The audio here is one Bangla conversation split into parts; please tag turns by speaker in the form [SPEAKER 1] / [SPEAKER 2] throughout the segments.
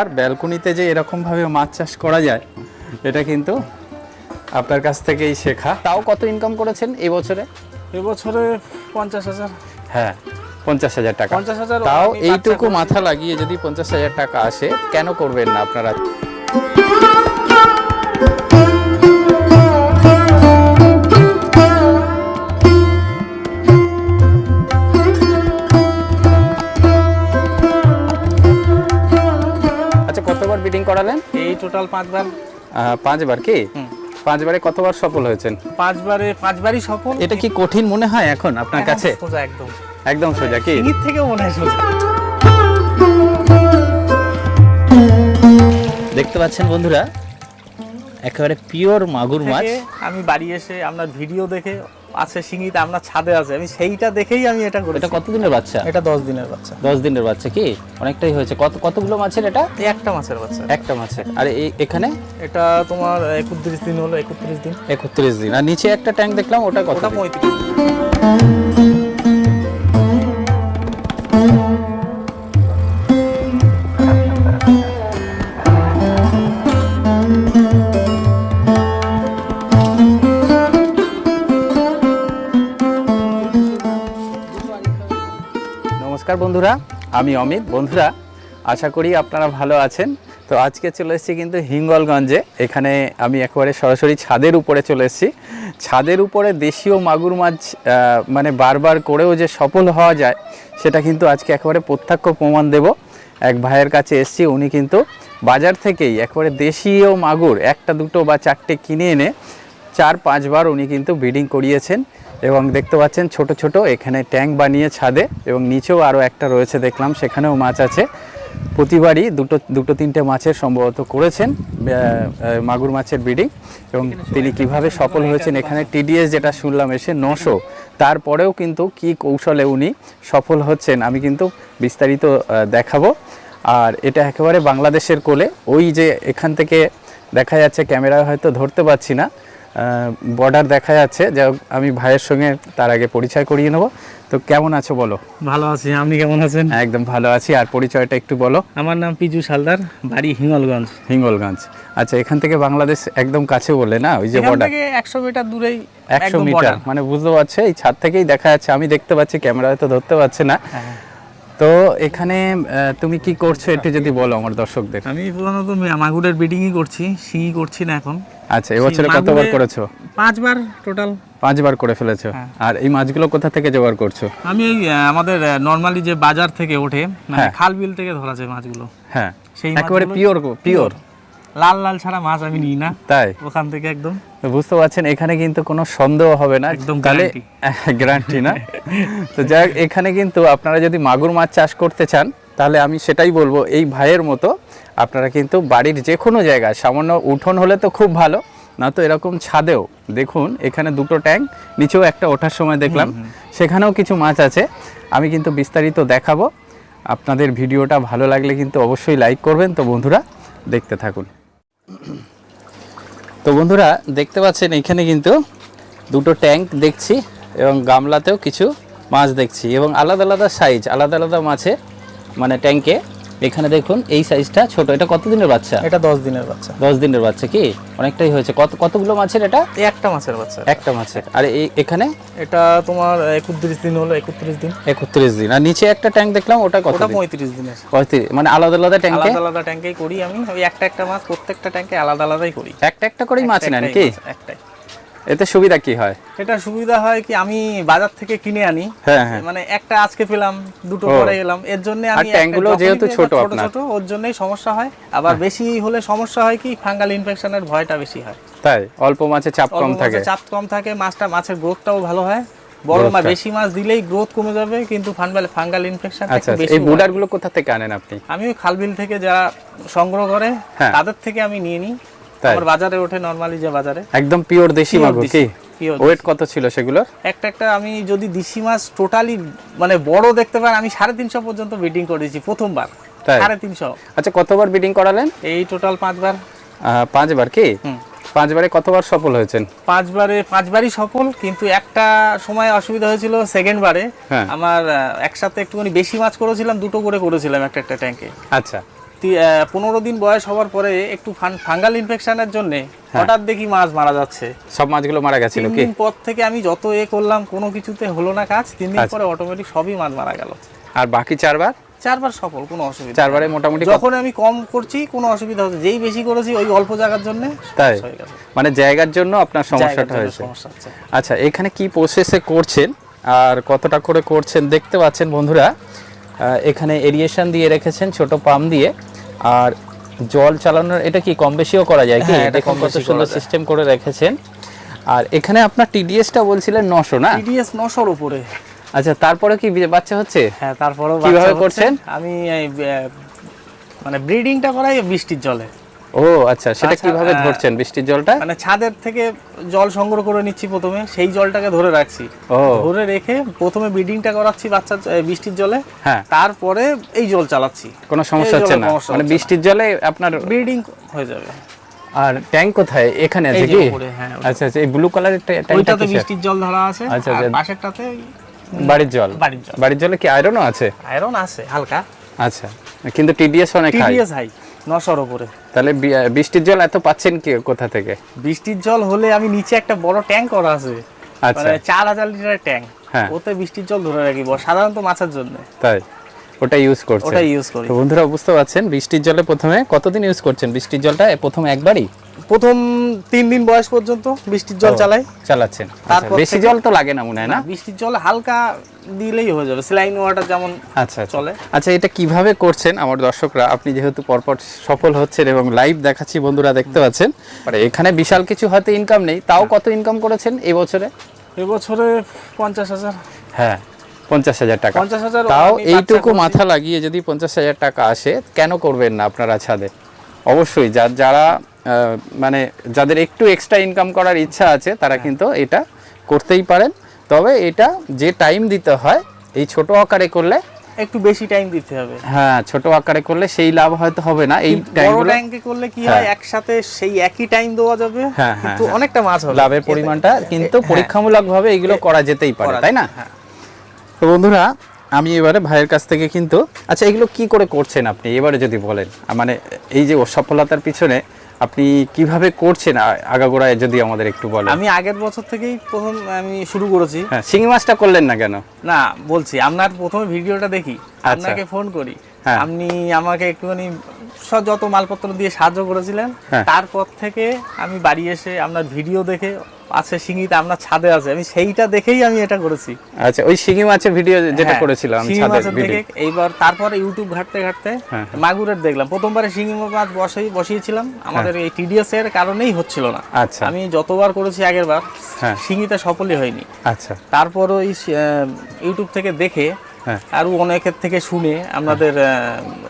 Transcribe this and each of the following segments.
[SPEAKER 1] আর ব্যালকনিতে যে এরকমভাবে মাছ চাষ করা যায় এটা কিন্তু আপনার কাছ থেকেই শেখা। তাও কত ইনকাম করেছেন এই বছরে?
[SPEAKER 2] এবছরে পঞ্চাশ হাজার।
[SPEAKER 1] হ্যাঁ পঞ্চাশ হাজার টাকা।
[SPEAKER 2] 50,000
[SPEAKER 1] তাও
[SPEAKER 2] আমি
[SPEAKER 1] এইটুকু মাথা লাগিয়ে যদি পঞ্চাশ হাজার টাকা আসে কেন করবেন না আপনারা? কতবার বিডিং করালেন?
[SPEAKER 2] এই টোটাল পাঁচবার।
[SPEAKER 1] পাঁচবার কি। পাঁচবারে কতবার সফল হয়েছেন?
[SPEAKER 2] পাঁচবারে পাঁচবারই সফল।
[SPEAKER 1] এটা কি কঠিন মনে হয় এখন আপনার কাছে?
[SPEAKER 2] সোজা একদম।
[SPEAKER 1] একদম সোজা কি?
[SPEAKER 2] চিনির থেকেও মনে হয় সোজা।
[SPEAKER 1] দেখতে পাচ্ছেন বন্ধুরা একেবারে পিওর মাগুর মাছ।
[SPEAKER 2] আমি বাড়ি এসে আপনার ভিডিও দেখে আছে শিঙিতে আপনার ছাদে আছে। আমি সেইটা দেখেই আমি এটা করি
[SPEAKER 1] এটা কতদিনের বাচ্চা?
[SPEAKER 2] এটা দশ দিনের বাচ্চা।
[SPEAKER 1] দশ দিনের বাচ্চা কি? অনেকটাই হয়েছে। কত কতগুলো মাছের এটা?
[SPEAKER 2] একটা মাছের বাচ্চা।
[SPEAKER 1] একটা মাছের। আর এই এখানে?
[SPEAKER 2] এটা তোমার একত্রিশ দিন হলো একত্রিশ দিন।
[SPEAKER 1] একত্রিশ দিন। আর নিচে একটা ট্যাঙ্ক দেখলাম ওটা কত?
[SPEAKER 2] পঁয়ত্রিশ
[SPEAKER 1] আমি অমিত, বন্ধুরা, আশা করি আপনারা ভালো আছেন। তো আজকে চলে এসেছি কিন্তু হিঙ্গলগঞ্জে। এখানে আমি একেবারে সরাসরি ছাদের উপরে চলে এসেছি। ছাদের উপরে দেশীয় মাগুর মাছ মানে বারবার করেও যে সফল হওয়া যায়, সেটা কিন্তু আজকে একেবারে প্রত্যক্ষ প্রমাণ দেব। এক ভাইয়ের কাছে এসেছি, উনি কিন্তু বাজার থেকেই একেবারে দেশীয় মাগুর, একটা, দুটো বা চারটে কিনে এনে চার, পাঁচবার উনি কিন্তু ব্রিডিং করিয়েছেন। এবং দেখতে পাচ্ছেন ছোট ছোট এখানে ট্যাঙ্ক বানিয়ে ছাদে এবং নিচেও আরও একটা রয়েছে দেখলাম সেখানেও মাছ আছে। প্রতিবারই দুটো দুটো তিনটে মাছের সম্ভবত করেছেন মাগুর মাছের ব্রিডিং এবং তিনি কীভাবে সফল হয়েছেন এখানে টিডিএস যেটা শুনলাম এসে নশো। তারপরেও কিন্তু কি কৌশলে উনি সফল হচ্ছেন আমি কিন্তু বিস্তারিত দেখাবো। আর এটা একেবারে বাংলাদেশের কোলে। ওই যে এখান থেকে দেখা যাচ্ছে ক্যামেরায় হয়তো ধরতে পারছি না। বর্ডার দেখা যাচ্ছে। যা আমি ভাইয়ের সঙ্গে তার আগে পরিচয় করিয়ে নেব। তো কেমন আছো বলো?
[SPEAKER 2] ভালো আছি। আপনি কেমন আছেন?
[SPEAKER 1] একদম ভালো আছি। আর পরিচয়টা একটু বলো।
[SPEAKER 2] আমার নাম পিজু সালদার বাড়ি হিঙ্গলগঞ্জ।
[SPEAKER 1] হিঙ্গলগঞ্জ। আচ্ছা এখান থেকে বাংলাদেশ একদম কাছে বলে না? ওই যে বর্ডার
[SPEAKER 2] একশো মিটার দূরেই
[SPEAKER 1] একশো মিটার। মানে বুঝতে পারছে এই ছাদ থেকেই দেখা যাচ্ছে। আমি দেখতে পাচ্ছি ক্যামেরা হয়তো ধরতে পারছে না।
[SPEAKER 2] হ্যাঁ।
[SPEAKER 1] তো এখানে তুমি কি করছ? একটু যদি বলো আমার দর্শকদের।
[SPEAKER 2] আমি প্রধানত মাগুরের ব্রিডিংই করছি শিঙি করছি না এখন।
[SPEAKER 1] আচ্ছা এবছরে কতবার করেছ?
[SPEAKER 2] পাঁচবার টোটাল।
[SPEAKER 1] পাঁচবার করে ফেলেছো?
[SPEAKER 2] হ্যাঁ।
[SPEAKER 1] আর এই মাছগুলো কোথা থেকে জোগাড় করছ?
[SPEAKER 2] আমি এই আমাদের নর্মালি যে বাজার থেকে ওঠে মানে
[SPEAKER 1] হ্যাঁ।
[SPEAKER 2] খাল বিল থেকে ধরা যায় মাছগুলো।
[SPEAKER 1] হ্যাঁ।
[SPEAKER 2] সেই
[SPEAKER 1] একেবারে পিওর পিওর
[SPEAKER 2] লাল লাল ছাড়া মাছ আমি নিই না।
[SPEAKER 1] তাই?
[SPEAKER 2] ওখান থেকে একদম।
[SPEAKER 1] বুঝতে পারছেন এখানে কিন্তু কোনো সন্দেহ হবে না।
[SPEAKER 2] একদম
[SPEAKER 1] তাহলে গ্যারান্টি না। তো যাই এখানে কিন্তু আপনারা যদি মাগুর মাছ চাষ করতে চান তাহলে আমি সেটাই বলব এই ভাইয়ের মতো আপনারা কিন্তু বাড়ির যে কোনো জায়গায় সামান্য উঠোন হলে তো খুব ভালো না তো এরকম ছাদেও দেখুন এখানে দুটো ট্যাঙ্ক নিচেও একটা ওঠার সময় দেখলাম সেখানেও কিছু মাছ আছে আমি কিন্তু বিস্তারিত দেখাবো আপনাদের ভিডিওটা ভালো লাগলে কিন্তু অবশ্যই লাইক করবেন তো বন্ধুরা দেখতে থাকুন। তো বন্ধুরা দেখতে পাচ্ছেন এখানে কিন্তু দুটো ট্যাঙ্ক দেখছি এবং গামলাতেও কিছু মাছ দেখছি এবং আলাদা আলাদা সাইজ আলাদা আলাদা মাছে মানে ট্যাঙ্কে এখানে দেখুন এই সাইজটা ছোট। এটা কত দিনের বাচ্চা?
[SPEAKER 2] এটা দশ দিনের বাচ্চা।
[SPEAKER 1] দশ দিনের বাচ্চা কি? অনেকটাই হয়েছে। কত কতগুলো মাছের এটা?
[SPEAKER 2] একটা মাছের বাচ্চা।
[SPEAKER 1] একটা মাছের। আর এই এখানে?
[SPEAKER 2] এটা তোমার একত্রিশ দিন হলো একত্রিশ দিন।
[SPEAKER 1] একত্রিশ দিন। আর নিচে একটা ট্যাঙ্ক দেখলাম ওটা কত
[SPEAKER 2] ওটা
[SPEAKER 1] দিন?
[SPEAKER 2] পঁয়ত্রিশ দিনের।
[SPEAKER 1] পঁয়ত্রিশ মানে আলাদা আলাদা ট্যাঙ্কে?
[SPEAKER 2] আলাদা আলাদা ট্যাঙ্কেই করি আমি। ওই একটা একটা মাছ প্রত্যেকটা ট্যাঙ্কে আলাদা আলাদাই করি।
[SPEAKER 1] একটা একটা করেই মাছ নেন কি?
[SPEAKER 2] একটাই।
[SPEAKER 1] এতে সুবিধা কি হয়?
[SPEAKER 2] এটা সুবিধা হয় কি আমি বাজার থেকে কিনে আনি।
[SPEAKER 1] হ্যাঁ হ্যাঁ।
[SPEAKER 2] মানে একটা আজকে পেলাম দুটো পরে গেলাম। এর জন্য আমি
[SPEAKER 1] ট্যাঙ্কগুলো যেহেতু ছোট আপনার।
[SPEAKER 2] ছোট ওর জন্যই সমস্যা হয়। আবার বেশি হলে সমস্যা হয় কি ফাঙ্গাল ইনফেকশনের ভয়টা বেশি হয়।
[SPEAKER 1] তাই? অল্প মাছে চাপ কম থাকে।
[SPEAKER 2] চাপ কম থাকে মাছটা মাছের গ্রোথটাও ভালো হয়। বড়
[SPEAKER 1] মাছ
[SPEAKER 2] বেশি মাছ দিলেই গ্রোথ কমে যাবে কিন্তু ফাঙ্গাল ফাঙ্গাল ইনফেকশন
[SPEAKER 1] আচ্ছা আচ্ছা। এই বুডারগুলো কোথা থেকে আনেন আপনি?
[SPEAKER 2] আমি খালবিল থেকে যারা সংগ্রহ করে
[SPEAKER 1] হ্যাঁ।
[SPEAKER 2] তাদের থেকে আমি নিয়ে নিই? আমার বাজারে ওঠে নর্মালি যে বাজারে।
[SPEAKER 1] একদম পিওর দেশি মাগুর কি? ওয়েট কত ছিল সেগুলোর?
[SPEAKER 2] একটা একটা আমি যদি দেশি মাছ টোটালি মানে বড় দেখতে আমি সাড়ে তিনশো পর্যন্ত ব্রিডিং করেছি প্রথমবার। সাড়ে তিনশো।
[SPEAKER 1] আচ্ছা কতবার বিডিং করালেন?
[SPEAKER 2] এই টোটাল পাঁচবার।
[SPEAKER 1] পাঁচবার কি। পাঁচবারে কতবার সফল হয়েছেন?
[SPEAKER 2] পাঁচবারে পাঁচবারই সফল কিন্তু একটা সময় অসুবিধা হয়েছিল সেকেন্ড বারে
[SPEAKER 1] হ্যাঁ।
[SPEAKER 2] আমার একসাথে একটুখানি বেশি মাছ করেছিলাম দুটো করে করেছিলাম একটা একটা ট্যাঙ্কে
[SPEAKER 1] আচ্ছা।
[SPEAKER 2] পনেরো দিন বয়স হওয়ার পরে একটু ফাঙ্গাল ইনফেকশনের জন্য
[SPEAKER 1] হ্যাঁ।
[SPEAKER 2] হঠাৎ দেখি মাছ মারা যাচ্ছে।
[SPEAKER 1] সব মাছগুলো মারা
[SPEAKER 2] তিন দিন পর থেকে আমি যত এ করলাম কোনো কিছুতে হলো না কাজ। তিন দিন
[SPEAKER 1] আচ্ছা।
[SPEAKER 2] পরে অটোমেটিক সবই মাছ মারা গেল।
[SPEAKER 1] আর বাকি চারবার?
[SPEAKER 2] চারবার সফল কোনো অসুবিধা
[SPEAKER 1] চারবারে মোটামুটি
[SPEAKER 2] যখন আমি কম করছি কোনো অসুবিধা হচ্ছে যেই বেশি করেছি ওই অল্প জায়গার জন্য
[SPEAKER 1] তাই?
[SPEAKER 2] গেছে।
[SPEAKER 1] মানে জায়গার জন্য আপনার সমস্যাটা হয়েছে। আচ্ছা এখানে কি প্রসেসে করছেন? আর কতটা করে করছেন? দেখতে পাচ্ছেন বন্ধুরা এখানে এরিয়েশন দিয়ে রেখেছেন ছোট পাম্প দিয়ে। আর জল চালানোর এটা কি কম বেশিও করা যায় কি?
[SPEAKER 2] হ্যাঁ,
[SPEAKER 1] দেখুন কত সুন্দর সিস্টেম করে রেখেছেন। আর এখানে আপনার টিডিএসটা বলছিলেন নশো না?
[SPEAKER 2] টিডিএস নশোর উপরে।
[SPEAKER 1] আচ্ছা তারপরে কি বাচ্চা হচ্ছে?
[SPEAKER 2] হ্যাঁ তারপরেও
[SPEAKER 1] কীভাবে করছেন?
[SPEAKER 2] আমি মানে ব্রিডিংটা করাই বৃষ্টির জলে।
[SPEAKER 1] ও আচ্ছা সেটা
[SPEAKER 2] আচ্ছা,
[SPEAKER 1] কীভাবে ধরছেন বৃষ্টির জলটা?
[SPEAKER 2] মানে ছাদের থেকে জল সংগ্রহ করে নিচ্ছি প্রথমে সেই জলটাকে ধরে রাখছি। ধরে রেখে প্রথমে করাচ্ছি বাচ্চা বৃষ্টির জলে।
[SPEAKER 1] হ্যাঁ।
[SPEAKER 2] তারপরে এই জল চালাচ্ছি।
[SPEAKER 1] কোনো সমস্যা হচ্ছে না? মানে বৃষ্টির জলে আপনার
[SPEAKER 2] ব্রিডিং হয়ে যাবে।
[SPEAKER 1] আর ট্যাঙ্ক কোথায়? এখানে আছে কি?
[SPEAKER 2] হ্যাঁ।
[SPEAKER 1] আচ্ছা আচ্ছা এই ব্লু কালারের ট্যাঙ্কটা
[SPEAKER 2] বৃষ্টির জল ধরা আছে
[SPEAKER 1] আচ্ছা, আচ্ছা।
[SPEAKER 2] পাশেরটাতে
[SPEAKER 1] বাড়ির জল?
[SPEAKER 2] বাড়ির জল।
[SPEAKER 1] বাড়ির জলে কি আয়রনও আছে?
[SPEAKER 2] আয়রন আছে হালকা।
[SPEAKER 1] আচ্ছা কিন্তু টিডিএস অনেক হাই
[SPEAKER 2] টিডিএস হাই নশোর উপরে।
[SPEAKER 1] তাহলে বৃষ্টির জল এত পাচ্ছেন কি কোথা থেকে?
[SPEAKER 2] বৃষ্টির জল হলে আমি নিচে একটা বড় ট্যাঙ্ক করা আছে।
[SPEAKER 1] আচ্ছা।
[SPEAKER 2] মানে চার হাজার লিটারের ট্যাঙ্ক।
[SPEAKER 1] হ্যাঁ।
[SPEAKER 2] ওতে বৃষ্টির জল ধরে রাখি সাধারণত মাছের জন্য।
[SPEAKER 1] তাই? ওটা ইউজ করছেন।
[SPEAKER 2] ওটা ইউজ করি।
[SPEAKER 1] বন্ধুরা বুঝতে পারছেন বৃষ্টির জলে প্রথমে কতদিন ইউজ করছেন? বৃষ্টির জলটা প্রথম একবারই?
[SPEAKER 2] প্রথম তিন দিন বয়স পর্যন্ত বৃষ্টির জল চালাই
[SPEAKER 1] চালাচ্ছেন। আচ্ছা, বেশি জল তো লাগে না মনে হয়
[SPEAKER 2] না? বৃষ্টির জল হালকা দিলেই হয়ে যাবে স্লাইন ওয়াটার যেমন
[SPEAKER 1] আচ্ছা আচ্ছা।
[SPEAKER 2] চলে।
[SPEAKER 1] আচ্ছা এটা কীভাবে করছেন আমার দর্শকরা? আপনি যেহেতু পরপর সফল হচ্ছেন এবং লাইভ দেখাচ্ছি বন্ধুরা দেখতে পাচ্ছেন। আর এখানে বিশাল কিছু হয়তো ইনকাম নেই তাও কত ইনকাম করেছেন এই বছরে?
[SPEAKER 2] এবছরে পঞ্চাশ হাজার।
[SPEAKER 1] হ্যাঁ পঞ্চাশ হাজার টাকা।
[SPEAKER 2] পঞ্চাশ হাজার
[SPEAKER 1] তাও এইটুকু মাথা লাগিয়ে যদি পঞ্চাশ হাজার টাকা আসে কেন করবেন না আপনারা ছাদে? অবশ্যই যার যারা মানে যাদের একটু এক্সট্রা ইনকাম করার ইচ্ছা আছে তারা
[SPEAKER 2] হ্যাঁ।
[SPEAKER 1] কিন্তু এটা করতেই পারেন। তবে এটা যে টাইম দিতে হয় এই ছোট আকারে করলে
[SPEAKER 2] একটু বেশি টাইম দিতে হবে।
[SPEAKER 1] হ্যাঁ ছোট আকারে করলে সেই লাভ হয়তো হবে না। এই টাইমগুলো
[SPEAKER 2] ট্যাঙ্কে করলে কি
[SPEAKER 1] হ্যাঁ।
[SPEAKER 2] হয়। একসাথে সেই একই টাইম দেওয়া যাবে?
[SPEAKER 1] হ্যাঁ,
[SPEAKER 2] কিন্তু। অনেকটা মাছ হবে।
[SPEAKER 1] লাভের পরিমাণটা কিন্তু
[SPEAKER 2] হ্যাঁ,
[SPEAKER 1] পরীক্ষামূলক ভাবে এগুলো করা যেতেই পারে তাই না। তো বন্ধুরা আমি এবারে ভাইয়ের কাছ থেকে কিন্তু আচ্ছা এগুলো কি করে করছেন আপনি? এবারে যদি বলেন। মানে এই যে সফলতার পিছনে আপনি কীভাবে করছেন আগাগোড়ায় যদি আমাদের একটু বলেন
[SPEAKER 2] আমি আগের বছর থেকেই প্রথম আমি শুরু করেছি
[SPEAKER 1] হ্যাঁ শিঙি মাছটা করলেন না কেন
[SPEAKER 2] না বলছি আপনার প্রথমে ভিডিওটা দেখি
[SPEAKER 1] আচ্ছা।
[SPEAKER 2] আপনাকে ফোন করি
[SPEAKER 1] হ্যাঁ।
[SPEAKER 2] আপনি আমাকে একটুখানি যত মালপত্র দিয়ে সাহায্য করেছিলেন
[SPEAKER 1] হ্যাঁ।
[SPEAKER 2] তারপর থেকে আমি বাড়ি এসে আপনার ভিডিও দেখে আছে সিঙ্গিতে আপনার ছাদে আছে। আমি সেইটা দেখেই আমি এটা করেছি।
[SPEAKER 1] আচ্ছা ওই শিঙি মাছের ভিডিও যেটা
[SPEAKER 2] হ্যাঁ,
[SPEAKER 1] করেছিলাম ভিডিও।
[SPEAKER 2] এইবার তারপরে ইউটিউব ঘাটতে ঘাটতে
[SPEAKER 1] হ্যাঁ,
[SPEAKER 2] মাগুরের দেখলাম। প্রথমবারে শিঙি মাছ বসাই বসিয়েছিলাম। আমাদের এই টিডিএস এর কারণেই হচ্ছিল না।
[SPEAKER 1] আচ্ছা।
[SPEAKER 2] আমি যতবার করেছি আগের বার। শিঙিতে সফলই হয়নি।
[SPEAKER 1] আচ্ছা।
[SPEAKER 2] তারপর ওই ইউটিউব থেকে দেখে আরও অনেকের থেকে শুনে আমাদের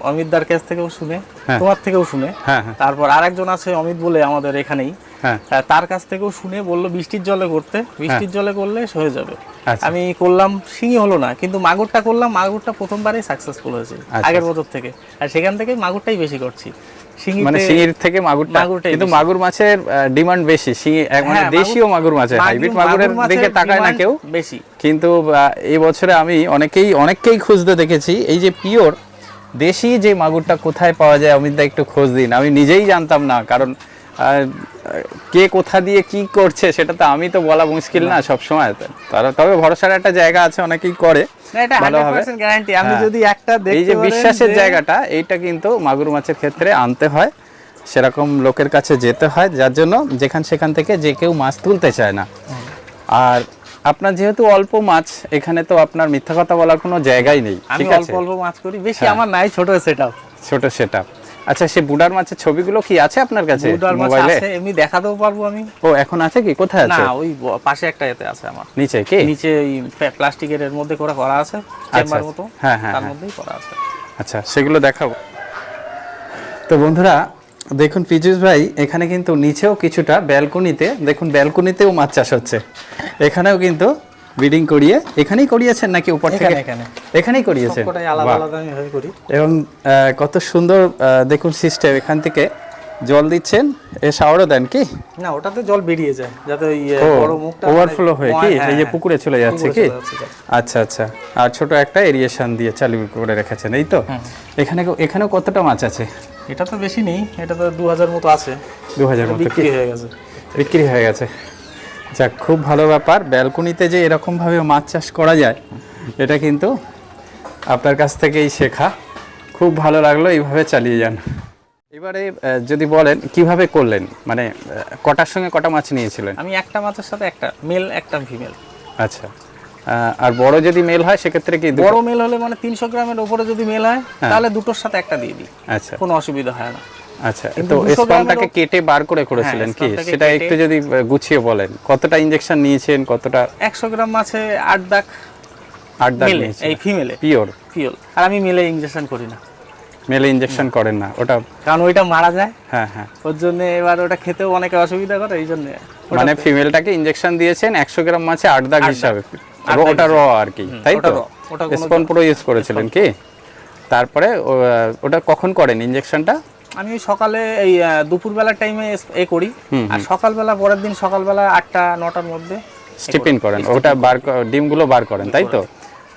[SPEAKER 2] অমিতদার কাছ থেকেও শুনে
[SPEAKER 1] হ্যাঁ।
[SPEAKER 2] তোমার থেকেও শুনে।
[SPEAKER 1] হ্যাঁ হ্যাঁ।
[SPEAKER 2] তারপর আরেকজন আছে অমিত বলে আমাদের এখানেই।
[SPEAKER 1] হ্যাঁ।
[SPEAKER 2] তার কাছ থেকেও শুনে বলল বৃষ্টির জলে করতে বৃষ্টির জলে করলে হয়ে যাবে।
[SPEAKER 1] আচ্ছা।
[SPEAKER 2] আমি করলাম শিঙি হলো না কিন্তু মাগুরটা করলাম মাগুরটা প্রথমবারই সাকসেসফুল হয়েছে
[SPEAKER 1] আচ্ছা।
[SPEAKER 2] আগের বছর থেকে। আর সেখান থেকে মাগুরটাই বেশি করছি।
[SPEAKER 1] মানে শিঙির থেকে মাগুরটা কিন্তু মাগুর মাছের ডিমান্ড বেশি। মানে
[SPEAKER 2] হ্যাঁ, মাগুর-
[SPEAKER 1] দেশীয় মাগুর মাছের হাইব্রিড মাগুরের দিকে তাকায় না কেউ।
[SPEAKER 2] বেশি।
[SPEAKER 1] কিন্তু এই বছরে আমি অনেকেই অনেককেই খুঁজতে দেখেছি এই যে পিওর দেশি যে মাগুরটা কোথায় পাওয়া যায় অমিতদা একটু খোঁজ দিন আমি নিজেই জানতাম না কারণ কে কোথা দিয়ে কি করছে সেটা তো আমি তো বলা মুশকিল না সব সময় তারা তবে ভরসার একটা জায়গা আছে অনেকেই করে।
[SPEAKER 2] না
[SPEAKER 1] ভালোভাবে।
[SPEAKER 2] গ্যারান্টি আপনি
[SPEAKER 1] হ্যাঁ।
[SPEAKER 2] যদি একটা
[SPEAKER 1] এই যে বিশ্বাসের জায়গাটা এইটা কিন্তু মাগুর মাছের ক্ষেত্রে আনতে হয়। সেরকম লোকের কাছে যেতে হয় যার জন্য যেখান সেখান থেকে যে কেউ মাছ তুলতে চায় না। আর আপনার যেহেতু অল্প মাছ এখানে তো আপনার মিথ্যা কথা বলার কোনো জায়গাই নেই
[SPEAKER 2] আমি
[SPEAKER 1] ঠিক
[SPEAKER 2] অল্প অল্প মাছ করি। বেশি
[SPEAKER 1] হ্যাঁ।
[SPEAKER 2] আমার নাই ছোট সেটাও।
[SPEAKER 1] ছোট সেটা আচ্ছা সে বুডার মাছের ছবিগুলো কি আছে আপনার কাছে
[SPEAKER 2] বুডার মাছ আছে এমনি দেখাতেও পারব আমি।
[SPEAKER 1] ও এখন আছে কি? কোথায় আছে?
[SPEAKER 2] না ওই পাশে একটা এতে আছে আমার।
[SPEAKER 1] নিচে কি?
[SPEAKER 2] নিচে ওই প্লাস্টিকের এর মধ্যে করে করা আছে চেম্বার মতো।
[SPEAKER 1] হ্যাঁ, হ্যাঁ,
[SPEAKER 2] তার
[SPEAKER 1] হ্যাঁ।
[SPEAKER 2] মধ্যেই করা আছে।
[SPEAKER 1] আচ্ছা সেগুলো দেখাবো। তো বন্ধুরা দেখুন পীযুষ ভাই এখানে কিন্তু নিচেও কিছুটা ব্যালকনিতে দেখুন ব্যালকনিতেও মাছ চাষ হচ্ছে। এখানেও কিন্তু ব্রিডিং করিয়ে এখানেই করিয়েছেন নাকি উপর থেকে?
[SPEAKER 2] এখানে। এখানে
[SPEAKER 1] এখানেই করিয়েছেন।
[SPEAKER 2] আলাদা আলাদা আমি করি।
[SPEAKER 1] এবং কত সুন্দর দেখুন সিস্টেম এখান থেকে জল দিচ্ছেন এ শাওয়ারও দেন কি?
[SPEAKER 2] না ওটাতে জল বেরিয়ে যায় যাতে ওই বড় মুখটা
[SPEAKER 1] ওভারফ্লো হয়ে কি?
[SPEAKER 2] হ্যাঁ,
[SPEAKER 1] এই যে
[SPEAKER 2] হ্যাঁ,
[SPEAKER 1] পুকুরে চলে যাচ্ছে কি। আচ্ছা আচ্ছা। আর ছোট একটা এরিয়েশন দিয়ে চালু করে রেখেছেন এই তো? এখানে এখানেও কতটা মাছ আছে?
[SPEAKER 2] এটা তো বেশি নেই এটা তো দু হাজার মতো আছে।
[SPEAKER 1] দু হাজার মতো
[SPEAKER 2] বিক্রি হয়ে গেছে।
[SPEAKER 1] বিক্রি হয়ে গেছে। যাক খুব ভালো ব্যাপার। ব্যালকনিতে যে এরকমভাবে মাছ চাষ করা যায় এটা কিন্তু আপনার কাছ থেকেই শেখা। খুব ভালো লাগল এইভাবে চালিয়ে যান। এবারে যদি বলেন কীভাবে করলেন? মানে কটার সঙ্গে কটা মাছ নিয়েছিলেন?
[SPEAKER 2] আমি একটা মাছের সাথে একটা মেল একটা ফিমেল
[SPEAKER 1] আচ্ছা। আর বড় যদি মেল হয় সেক্ষেত্রে কি
[SPEAKER 2] বড় মেল হলে মানে তিনশো গ্রামের উপরে যদি মেল হয় তাহলে দুটোর সাথে একটা দিয়ে দিই।
[SPEAKER 1] আচ্ছা।
[SPEAKER 2] কোনো অসুবিধা হয় না।
[SPEAKER 1] আচ্ছা তো স্পামটাকে কেটে বার করে করেছিলেন
[SPEAKER 2] হ্যাঁ,
[SPEAKER 1] কি? সেটা একটু যদি গুছিয়ে বলেন কতটা ইনজেকশন নিয়েছেন কতটা?
[SPEAKER 2] একশো গ্রাম মাছে আট দাগ
[SPEAKER 1] আট দাগ
[SPEAKER 2] এই ফিমেলে
[SPEAKER 1] পিওর
[SPEAKER 2] ফিওল আর আমি মেলে ইঞ্জেকশন করি না।
[SPEAKER 1] মেলে ইনজেকশন করেন না ওটা
[SPEAKER 2] কারণ ওইটা মারা যায়।
[SPEAKER 1] হ্যাঁ হ্যাঁ।
[SPEAKER 2] ওর জন্য এবার ওটা খেতেও অনেকে অসুবিধা করে এই জন্য।
[SPEAKER 1] মানে ফিমেলটাকে ইনজেকশন দিয়েছেন একশো গ্রাম মাছে আট দাগ। হিসাবে। ওটা র আর কি তাই তো? স্পন পুরো ইউজ করেছিলেন কি? তারপরে ওটা কখন করেন ইনজেকশনটা
[SPEAKER 2] আমি সকালে এই দুপুরবেলার টাইমে এ করি। আর সকালবেলা পরের দিন সকালবেলা আটটা নটার মধ্যে
[SPEAKER 1] স্টিপিং করেন ওটা বার ডিমগুলো বার করেন তাই তো?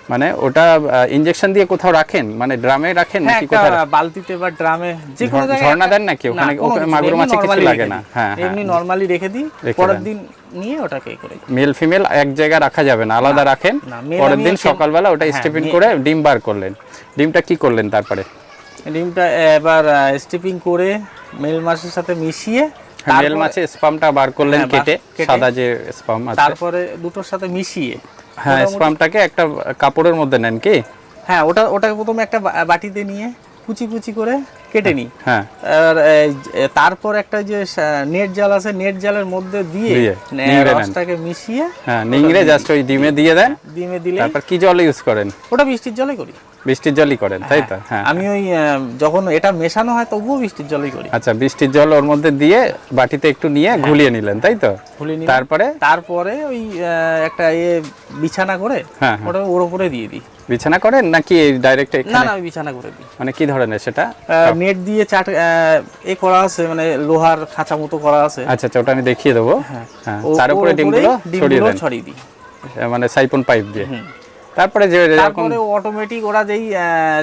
[SPEAKER 1] মানে ওটা ইনজেকশন দিয়ে কোথাও রাখেন? মানে ড্রামে রাখেন
[SPEAKER 2] হ্যাঁ
[SPEAKER 1] নাকি
[SPEAKER 2] একটা
[SPEAKER 1] কোথায়
[SPEAKER 2] বালতিতে বা ড্রামে যে কোনো জায়গায়
[SPEAKER 1] ঝর্ণা দেন নাকি? ওখানে ওখানে মাগুর মাছে কিছু লাগে না। হ্যাঁ, হ্যাঁ।
[SPEAKER 2] এমনি নরমালি রেখে দিই। পরের
[SPEAKER 1] দিন
[SPEAKER 2] নিয়ে ওটাকে করি
[SPEAKER 1] মেল ফিমেল এক জায়গায় রাখা যাবে না আলাদা রাখেন। পরের দিন সকালবেলা ওটা
[SPEAKER 2] হ্যাঁ,
[SPEAKER 1] স্টিপিন
[SPEAKER 2] নিয়ে-
[SPEAKER 1] করে ডিম বার করলেন। ডিমটা কি করলেন তারপরে?
[SPEAKER 2] ডিমটা এবার স্টিপিং করে মেল মাছের সাথে মিশিয়ে
[SPEAKER 1] মেল
[SPEAKER 2] তারপরে-
[SPEAKER 1] মাছে স্পামটা বার করলেন
[SPEAKER 2] হ্যাঁ,
[SPEAKER 1] কেটে। সাদা যে স্পাম আছে।
[SPEAKER 2] তারপরে দুটোর সাথে মিশিয়ে
[SPEAKER 1] হ্যাঁ স্পামটাকে একটা কাপড়ের মধ্যে নেন কি?
[SPEAKER 2] হ্যাঁ ওটা ওটা প্রথমে একটা বাটিতে নিয়ে কুচি কুচি করে কেটে নিই।
[SPEAKER 1] হ্যাঁ।
[SPEAKER 2] আর তারপর একটা যে নেট জাল আছে নেট জালের মধ্যে দিয়ে। রসটাকে মিশিয়ে
[SPEAKER 1] হ্যাঁ নিংড়ে জাস্ট ওই ডিমে দিয়ে দেন।
[SPEAKER 2] ডিমে দিলে
[SPEAKER 1] তারপর কি জল ইউজ করেন?
[SPEAKER 2] ওটা বৃষ্টির জলে করি।
[SPEAKER 1] বৃষ্টির জলই করেন তাই তো? হ্যাঁ
[SPEAKER 2] আমি ওই যখন এটা মেশানো হয় তবুও বৃষ্টির জলেই করি।
[SPEAKER 1] আচ্ছা বৃষ্টির জল ওর মধ্যে দিয়ে বাটিতে একটু নিয়ে ঘুলিয়ে নিলেন তাই তো? তারপরে?
[SPEAKER 2] তারপরে ওই একটা এ বিছানা করে
[SPEAKER 1] হ্যাঁ, হ্যাঁ।
[SPEAKER 2] ওটা ওর উপরে দিয়ে দিই।
[SPEAKER 1] বিছানা করেন নাকি ডাইরেক্ট
[SPEAKER 2] না না বিছানা করে দিই।
[SPEAKER 1] মানে কি ধরনের সেটা?
[SPEAKER 2] নেট দিয়ে চাট এ করা আছে মানে লোহার খাঁচা মতো করা আছে।
[SPEAKER 1] আচ্ছা আচ্ছা ওটা আমি দেখিয়ে দেবো। হ্যাঁ। তার উপরে ডিমগুলো ছড়িয়ে
[SPEAKER 2] দিই।
[SPEAKER 1] মানে সাইপন পাইপ দিয়ে। তারপরে যে
[SPEAKER 2] তারপরে অটোমেটিক ওরা যেই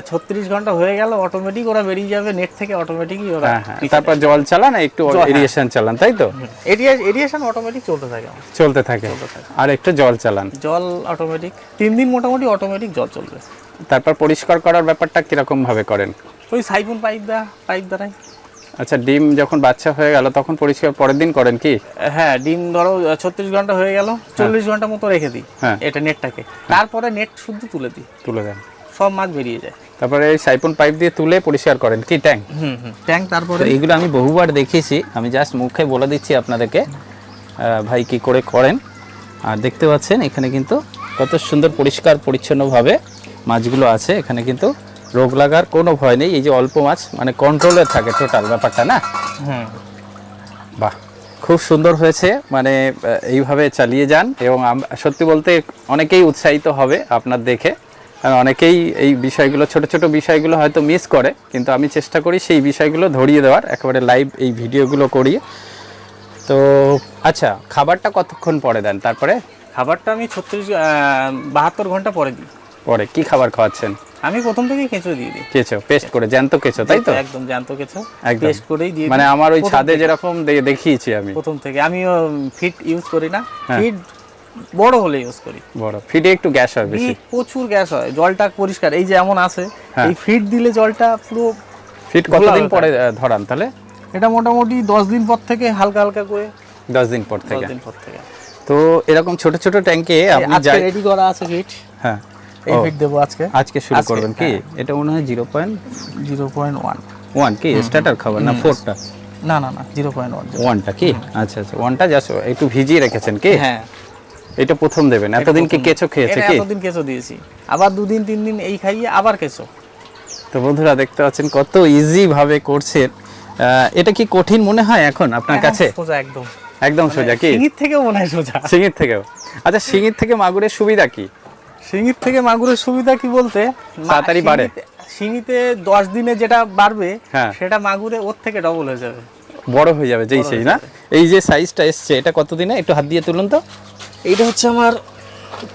[SPEAKER 2] ছত্রিশ ঘণ্টা হয়ে গেল অটোমেটিক ওরা বেরিয়ে যাবে নেট থেকে অটোমেটিকই ওরা
[SPEAKER 1] হ্যাঁ হ্যাঁ। তারপর জল চালান একটু
[SPEAKER 2] জল, হ্যাঁ।
[SPEAKER 1] এরিয়েশন চালান তাই তো?
[SPEAKER 2] এরিয়া এরিয়েশন অটোমেটিক চলতে থাকে
[SPEAKER 1] চলতে থাকে। আর একটু জল চালান।
[SPEAKER 2] জল অটোমেটিক তিন দিন মোটামুটি অটোমেটিক জল চলবে।
[SPEAKER 1] তারপর পরিষ্কার করার ব্যাপারটা কীরকম ভাবে করেন?
[SPEAKER 2] ওই সাইফুন পাইপ দা পাইপ দ্বারাই।
[SPEAKER 1] আচ্ছা ডিম যখন বাচ্চা হয়ে গেল তখন পরিষ্কার পরের দিন করেন কি?
[SPEAKER 2] হ্যাঁ ডিম ধরো ছত্রিশ ঘণ্টা হয়ে গেল চল্লিশ ঘণ্টা মতো রেখে দিই
[SPEAKER 1] হ্যাঁ।
[SPEAKER 2] এটা নেটটাকে। তারপরে নেট শুদ্ধ তুলে দিই।
[SPEAKER 1] তুলে দেন।
[SPEAKER 2] সব মাছ বেরিয়ে যায়।
[SPEAKER 1] তারপরে এই সাইপন পাইপ দিয়ে তুলে পরিষ্কার করেন কি ট্যাঙ্ক
[SPEAKER 2] হুম হুম ট্যাঙ্ক তারপরে
[SPEAKER 1] এইগুলো আমি বহুবার দেখিয়েছি। আমি জাস্ট মুখে বলে দিচ্ছি আপনাদেরকে। ভাই কি করে করেন? আর দেখতে পাচ্ছেন এখানে কিন্তু কত সুন্দর পরিষ্কার পরিচ্ছন্নভাবে মাছগুলো আছে। এখানে কিন্তু রোগ লাগার কোনো ভয় নেই এই যে অল্প মাছ মানে কন্ট্রোলে থাকে টোটাল ব্যাপারটা না?
[SPEAKER 2] হুম।
[SPEAKER 1] বাহ খুব সুন্দর হয়েছে মানে এইভাবে চালিয়ে যান এবং সত্যি বলতে অনেকেই উৎসাহিত হবে আপনার দেখে। কারণ অনেকেই এই বিষয়গুলো ছোট ছোট বিষয়গুলো হয়তো মিস করে কিন্তু আমি চেষ্টা করি সেই বিষয়গুলো ধরিয়ে দেওয়ার একেবারে লাইভ এই ভিডিওগুলো করিয়ে। তো আচ্ছা খাবারটা কতক্ষণ পরে দেন? তারপরে?
[SPEAKER 2] খাবারটা আমি ছত্রিশ বাহাত্তর ঘণ্টা পরে দিই।
[SPEAKER 1] পরে কি খাবার খাওয়াচ্ছেন?
[SPEAKER 2] আমি প্রথম থেকেই কেঁচো দিয়ে দিই।
[SPEAKER 1] কেঁচো পেস্ট করে জ্যান্ত কেঁচো তাই তো?
[SPEAKER 2] একদম জ্যান্ত কেঁচো পেস্ট করেই দিয়ে
[SPEAKER 1] মানে আমার ওই ছাদে
[SPEAKER 2] থেকে-
[SPEAKER 1] যেরকম দেখিয়েছি আমি।
[SPEAKER 2] প্রথম থেকে। আমি ফিট ইউজ করি না।
[SPEAKER 1] হ্যাঁ।
[SPEAKER 2] ফিট বড় হলে ইউজ করি।
[SPEAKER 1] বড়। ফিডে একটু গ্যাস হয় বেশি।
[SPEAKER 2] প্রচুর গ্যাস হয়। জলটা পরিষ্কার। এই যে এমন আছে
[SPEAKER 1] হ্যাঁ।
[SPEAKER 2] এই ফিট দিলে জলটা পুরো
[SPEAKER 1] ফিট কতদিন পরে ধরান তাহলে?
[SPEAKER 2] এটা মোটামুটি দশ দিন পর থেকে হালকা হালকা করে।
[SPEAKER 1] দশ দিন পর থেকে।
[SPEAKER 2] দিন পর থেকে।
[SPEAKER 1] তো এরকম ছোট ছোট ট্যাঙ্কে আপনি
[SPEAKER 2] রেডি করা আছে ফিট।
[SPEAKER 1] হ্যাঁ।
[SPEAKER 2] এই
[SPEAKER 1] ও,
[SPEAKER 2] ফিট দেবো আজকে।
[SPEAKER 1] আজকে শুরু করবেন কি?
[SPEAKER 2] হ্যাঁ।
[SPEAKER 1] এটা মনে হয় zero point
[SPEAKER 2] zero point one.
[SPEAKER 1] One কি? স্টার্টার খাবার না ফোরটা?
[SPEAKER 2] না না না জিরো পয়েন্ট ওয়ান
[SPEAKER 1] ওয়ানটা কি? আচ্ছা আচ্ছা ওয়ানটা জাস্ট একটু ভিজিয়ে রেখেছেন কি?
[SPEAKER 2] হ্যাঁ।
[SPEAKER 1] এটা প্রথম দেবেন। এতদিন কি কেঁচো খেয়েছে কি?
[SPEAKER 2] এতদিন কেঁচো দিয়েছি। আবার দুদিন তিন দিন এই খাইয়ে আবার কেঁচো।
[SPEAKER 1] তো বন্ধুরা দেখতে পাচ্ছেন কত ইজি ভাবে করছেন এটা কি কঠিন মনে হয় এখন আপনার কাছে?
[SPEAKER 2] সোজা একদম।
[SPEAKER 1] একদম সোজা কি?
[SPEAKER 2] সিঙ্গির থেকেও মনে হয় সোজা।
[SPEAKER 1] শিঙির থেকেও। আচ্ছা সিঙ্গির থেকে মাগুরের সুবিধা কি?
[SPEAKER 2] সিঙ্গির থেকে মাগুরের সুবিধা কি বলতে?
[SPEAKER 1] তাড়াতাড়ি বাড়ে।
[SPEAKER 2] শিঙিতে- দশ দিনে যেটা বাড়বে
[SPEAKER 1] হ্যাঁ।
[SPEAKER 2] সেটা মাগুরে ওর থেকে ডবল হয়ে যাবে।
[SPEAKER 1] বড় হয়ে যাবে যেই সেই না? এই যে সাইজটা এসছে এটা কত দিনে একটু হাত দিয়ে তুলুন তো।
[SPEAKER 2] এইটা হচ্ছে আমার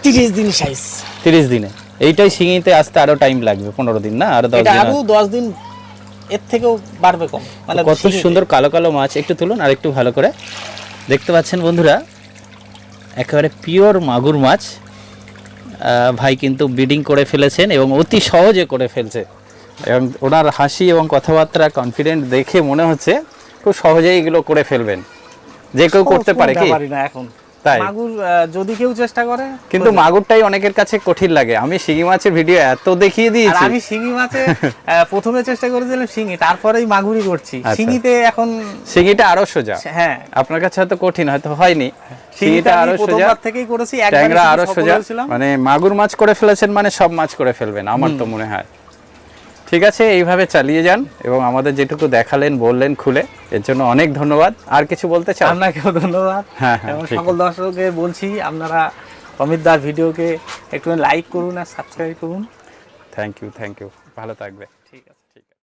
[SPEAKER 2] তিরিশ দিন সাইজ
[SPEAKER 1] তিরিশ দিনে। এইটাই শিঙিতে আসতে আরও টাইম লাগবে পনেরো দিন না? আরও দশ দিন
[SPEAKER 2] আরও দশ দিন এর থেকেও বাড়বে কম। মানে
[SPEAKER 1] কত সুন্দর কালো কালো মাছ। একটু তুলুন আর একটু ভালো করে। দেখতে পাচ্ছেন বন্ধুরা একেবারে পিওর মাগুর মাছ। ভাই কিন্তু ব্রিডিং করে ফেলেছেন এবং অতি সহজে করে ফেলছে। এবং ওনার হাসি এবং কথাবার্তা কনফিডেন্ট দেখে মনে হচ্ছে খুব সহজেই এগুলো করে ফেলবেন। যে কেউ করতে পারে কি?
[SPEAKER 2] না এখন।
[SPEAKER 1] তাই?
[SPEAKER 2] মাগুর যদি কেউ চেষ্টা করে
[SPEAKER 1] কিন্তু মাগুরটাই অনেকের কাছে কঠিন লাগে। আমি শিঙি মাছের ভিডিও এত দেখিয়ে দিয়েছি।
[SPEAKER 2] আমি শিঙি মাছে প্রথমে চেষ্টা করেছিলাম শিঙি তারপরেই মাগুরি করছি।
[SPEAKER 1] আচ্ছা।
[SPEAKER 2] শিঙিতে এখন
[SPEAKER 1] শিঙিটা আরও সোজা।
[SPEAKER 2] হ্যাঁ।
[SPEAKER 1] আপনার কাছে হয়তো কঠিন হয়তো হয়নি।
[SPEAKER 2] শিঙিটা
[SPEAKER 1] আরও সোজা।
[SPEAKER 2] থেকেই করেছি শুধু আরও
[SPEAKER 1] সোজা। মানে মাগুর মাছ করে ফেলেছেন মানে সব মাছ করে ফেলবেন আমার তো মনে হয়। ঠিক আছে এইভাবে চালিয়ে যান এবং আমাদের যেটুকু দেখালেন বললেন খুলে এর জন্য অনেক ধন্যবাদ। আর কিছু বলতে চান
[SPEAKER 2] আপনাকেও ধন্যবাদ।
[SPEAKER 1] হ্যাঁ, হ্যাঁ,
[SPEAKER 2] এবং সকল দর্শককে বলছি আপনারা অমিত দাস ভিডিওকে একটু লাইক করুন আর সাবস্ক্রাইব করুন।
[SPEAKER 1] থ্যাংক ইউ থ্যাংক ইউ ভালো থাকবে।